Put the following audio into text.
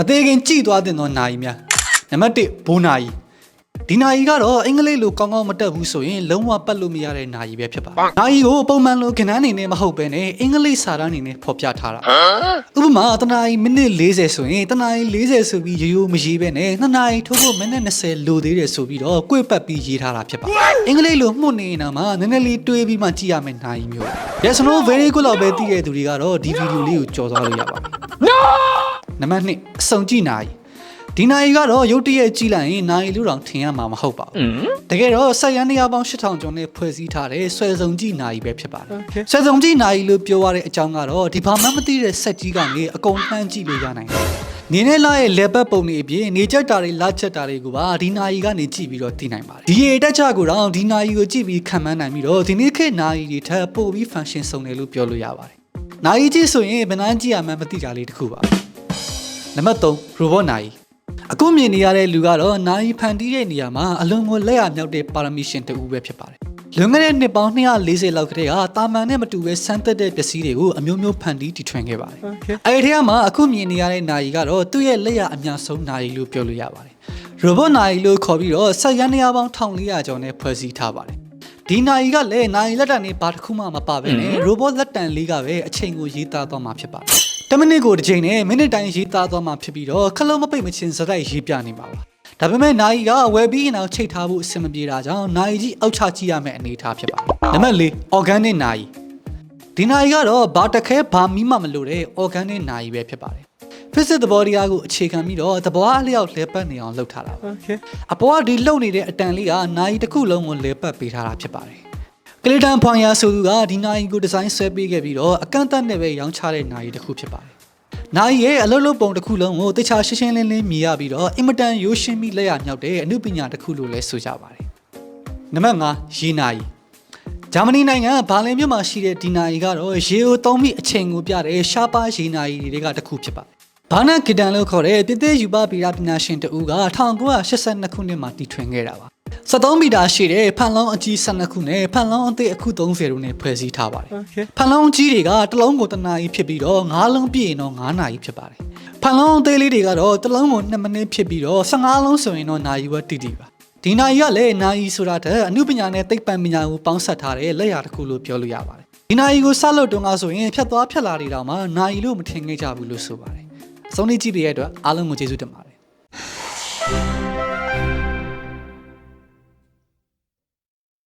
မသေးခင်ကြည်သွားတဲ့သောနာယီများနံပါတ်1ဘိုးနာယီဒီနာယီကတော့အင်္ဂလိပ်လိုကောင်းကောင်းမတက်ဘူးဆိုရင်လုံးဝပတ်လို့မရတဲ့နာယီပဲဖြစ်ပါတယ်နာယီကိုပုံမှန်လိုခဏအနေနဲ့မဟုတ်ပဲနဲ့အင်္ဂလိပ်စာတမ်းအနေနဲ့ဖော်ပြထားတာဥပမာတနာယီမိနစ်40ဆိုရင်တနာယီ40ဆိုပြီးရိုးရိုးမရေးပဲနဲ့နှစ်နာရီထိုးဖို့မိနစ်20လိုသေးတယ်ဆိုပြီးတော့ကွေ့ပတ်ပြီးရေးထားတာဖြစ်ပါတယ်အင်္ဂလိပ်လိုမှုတ်နေနေတာမှာနည်းနည်းလေးတွေးပြီးမှကြည့်ရမယ့်နာယီမျိုး Yes no very good လောက်ပဲသိတဲ့သူတွေကတော့ဒီဗီဒီယိုလေးကိုကြော်သွားလို့ရပါတယ် နံပါတ်2အစုံကြည့်နိုင်ဒီနိုင်ကတော့ရုတ်တရက်ကြည့်လိုက်ရင်နိုင်လူတော်ထင်ရမှာမဟုတ်ပါဘူးတကယ်တော့ဆက်ရန်နေရာပေါင်း8000ကျော်နဲ့ဖွဲ့စည်းထားတဲ့ဆွဲစုံကြည့်နိုင်ပဲဖြစ်ပါတယ် Okay. ဆွဲစုံကြည့်နိုင်လို့ပြောရတဲ့အကြောင်းကတော့ဒီဘာမှမသိတဲ့ဆက်ကြီးကနေအကုန်နှမ်းကြည့်လို့ရနိုင်တယ်နေနဲ့လာရဲ့လေပတ်ပုံတွေအပြင်နေချက်တာတွေလာချက်တာတွေကိုပါဒီနာယီကနေကြည့်ပြီးတော့သိနိုင်ပါတယ်ဒီရေတက်ချကိုတော့ဒီနာယီကိုကြည့်ပြီးခံမှန်းနိုင်ပြီးတော့ဒီနေ့ခေတ်နာယီတွေထပ်ပို့ပြီး function စုံတယ်လို့ပြောလို့ရပါတယ်နာယီကြည့်ဆိုရင်ဘယ်နှမ်းကြည့်ရမှန်းမသိကြလေးတစ်ခုပါ နံပါတ်3 robot နာယီအခုမြင်နေရတဲ့လူကတော့နာယီဖန်တီးတဲ့နေရာမှာအလုံးကိုလက်ရမြောက်တဲ့ permission တူပဲဖြစ်ပါတယ်လွန်ခဲ့တဲ့နှစ်ပေါင်း240လောက်ကတည်းကတာမန်နဲ့မတူပဲစမ်းသက်တဲ့ပစ္စည်းတွေကိုအမျိုးမျိုးဖန်တီးတီထွင်ခဲ့ပါတယ် Okay. အဲဒီထဲမှာအခုမြင်နေရတဲ့နာယီကတော့သူ့ရဲ့လက်ရအများဆုံးနာယီလို့ပြောလို့ရပါတယ် robot နာယီလို့ခေါ်ပြီးတော့ဆက်ရန်နေရာပေါင်း1400ကျော်နဲ့ဖွဲ့စည်းထားပါတယ်ဒီနာယီကလည်းနာယီလက်တံနဲ့ဘာတစ်ခုမှမပါဘဲနဲ့ robot လက်တံလေးကပဲအချိန်ကိုရေးသားသွားမှာဖြစ်ပါတယ် 10မိနစ်ကိုတစ်ချိန်နဲ့မိနစ်တိုင်းရေးသားသွားမှာဖြစ်ပြီးတော့ခလုံးမပိတ်မချင်းစတိုက်ရေးပြနေပါပါဒါပေမဲ့နာယီကဝယ်ပြီးရင်တော့ချိတ်ထားဖို့အဆင်မပြေတာကြောင့်နာယီကြီးအောက်ချကြည့်ရမယ့်အနေအထားဖြစ်ပါတယ်နံပါတ်၄ organic နာယီဒီနာရီကတော့ဘာတခဲဘာမီးမှမလို့တဲ့ organic နာရီပဲဖြစ်ပါတယ်။ physics သဘောတရားကိုအခြေခံပြီးတော့သဘောအလျောက်လဲပတ်နေအောင်လုပ်ထားတာပါ Okay. ။အပေါ်ကဒီလှုပ်နေတဲ့အတန်လေးကနာရီတစ်ခုလုံးကိုလဲပတ်ပေးထားတာဖြစ်ပါတယ်။ ကလီတန်ဖွန်ယာဆိုသူကဒီနာရီကိုဒီဇိုင်းဆွဲပေးခဲ့ပြီးတော့အကန့်အသတ်နဲ့ပဲရောင်းချတဲ့နာရီတစ်ခုဖြစ်ပါတယ်။နာရီရဲ့အလုပ်လုပ်ပုံတစ်ခုလုံးကိုတခြားရှင်းရှင်းလင်းလင်းမြင်ရပြီးတော့အင်မတန်ရိုးရှင်းပြီးလက်ရမြောက်တဲ့အမှုပညာတစ်ခုလို့လည်းဆိုကြပါတယ်။နံပါတ်5ရေနာရီဂျာမနီနိုင်ငံဘာလင်မြို့မှာရှိတဲ့ဒီနာရီကတော့ရေကိုသုံးပြီးအချိန်ကိုပြတဲ့ရှားပါရေနာရီတွေကတစ်ခုဖြစ်ပါတယ်။ဘာနာဂီတန်လို့ခေါ်တဲ့ပြည်သေးယူပဗီရာပညာရှင်တဦးက1982ခုနှစ်မှာတည်ထွင်ခဲ့တာပါ။ 73မီတာရှိတဲ့ဖန်လောင်းအကြီး12ခုနဲ့ဖန်လောင်းအသေးအခု30တို့နဲ့ဖွဲ့စည်းထားပါတယ်။ Okay. ဖန်လောင်းကြီးတွေကတစ်လုံးကိုတစ်နာရီဖြစ်ပြီးတော့၅လုံးပြည့်ရင်တော့9နာရီဖြစ်ပါတယ်။ဖန်လောင်းအသေးလေးတွေကတော့တစ်လုံးကို2မိနစ်ဖြစ်ပြီးတော့15လုံးဆိုရင်တော့နာရီဝက်တိတိပါ။ဒီနာရီကလည်းနာရီဆိုတာတဲ့အမှုပညာနဲ့သိပ္ပံပညာကိုပေါင်းစပ်ထားတဲ့လက်ရာတစ်ခုလို့ပြောလို့ရပါတယ်။ဒီနာရီကိုစလုပ်တုန်းကဆိုရင်ဖြတ်သွားဖြတ်လာတွေတောင်မှနာရီလို့မထင်ခဲ့ကြဘူးလို့ဆိုပါတယ်။အဆုံးလေးကြည့်ပေးရတဲ့အတွက်အားလုံးကိုကျေးဇူးတင်ပါတယ်